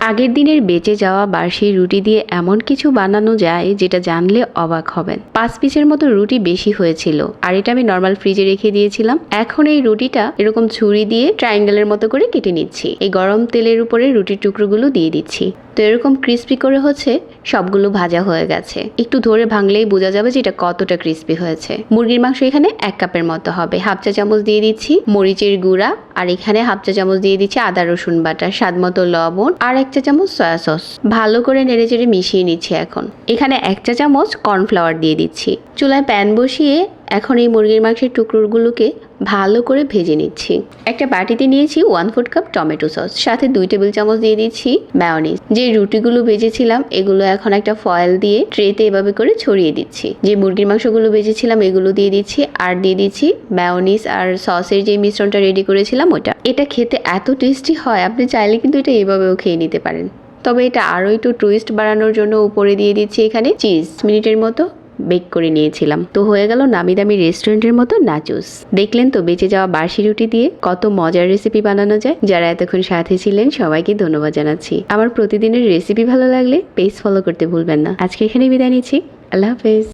আগের দিনের বেঁচে যাওয়া বার্ষি রুটি দিয়ে এমন কিছু বানানো যায় যেটা জানলে অবাক হবেন। পাঁচ পিসের মতো রুটি বেশি হয়েছিল, আর এটা আমি নর্মাল ফ্রিজে রেখে দিয়েছিলাম। এখন এই রুটিটা এরকম ছুরি দিয়ে ট্রায়াঙ্গেলের মতো করে কেটে নিচ্ছি। এই গরম তেলের উপরে রুটির টুকরোগুলো দিয়ে দিচ্ছি। তো এরকম ক্রিস্পি করে হচ্ছে সবগুলো ভাজা হয়ে গেছে। একটু ধরে ভাঙলেই বোঝা যাবে যে এটা কতটা ক্রিস্পি হয়েছে। মুরগির মাংস এখানে এক কাপের মতো হবে। হাফ চা চামচ দিয়ে দিচ্ছি মরিচের গুঁড়া আর এখানে হাফ চা চামচ দিয়ে দিচ্ছি আদা, রসুন বাটা, স্বাদ মতো লবণ আর এক চা চামচ সয়া সস ভালো করে নেড়ে চেড়ে মিশিয়ে নিচ্ছি এখন। এখানে এক চা চামচ কর্নফ্লাওয়ার দিয়ে দিচ্ছি। চুলায় প্যান বসিয়ে এখন এই মুরগির মাংসের টুকরোগুলোকে ভালো করে ভেজে নিচ্ছি। একটা বাটিতে নিয়েছি one fourth cup tomato sauce সাথে দুই টেবিল চামচ দিয়ে দিচ্ছি ম্যায়োনিজ যে রুটিগুলো ভেজেছিলাম, এগুলো এখন একটা ফয়েল দিয়ে ট্রেতে এভাবে করে ছড়িয়ে দিচ্ছি। যে মুরগির মাংসগুলো ভেজেছিলাম, এগুলো দিয়ে দিচ্ছি আর দিয়ে দিচ্ছি ম্যায়োনিজ আর সসের যে মিশ্রণটা রেডি করেছিলাম, ওটা। এটা খেতে এত টেস্টি হয়, আপনি চাইলে কিন্তু এটা এভাবেও খেয়ে নিতে পারেন। তবে এটা আরও একটু টুইস্ট বাড়ানোর জন্য উপরে দিয়ে দিচ্ছি এখানে চিজ মিনিটের মতো বেক করে নিয়েছিলাম। তো হয়ে গেল নামি দামি রেস্টুরেন্টের মতো নাচুস দেখলেন তো, বেঁচে যাওয়া বাসি রুটি দিয়ে কত মজার রেসিপি বানানো যায়? যারা এতক্ষণ সাথে ছিলেন, সবাইকে ধন্যবাদ জানাচ্ছি। আমার প্রতিদিনের রেসিপি ভালো লাগলে পেজ ফলো করতে ভুলবেন না। আজকে এখানেই বিদায় নিচ্ছি। আল্লাহ হাফেজ।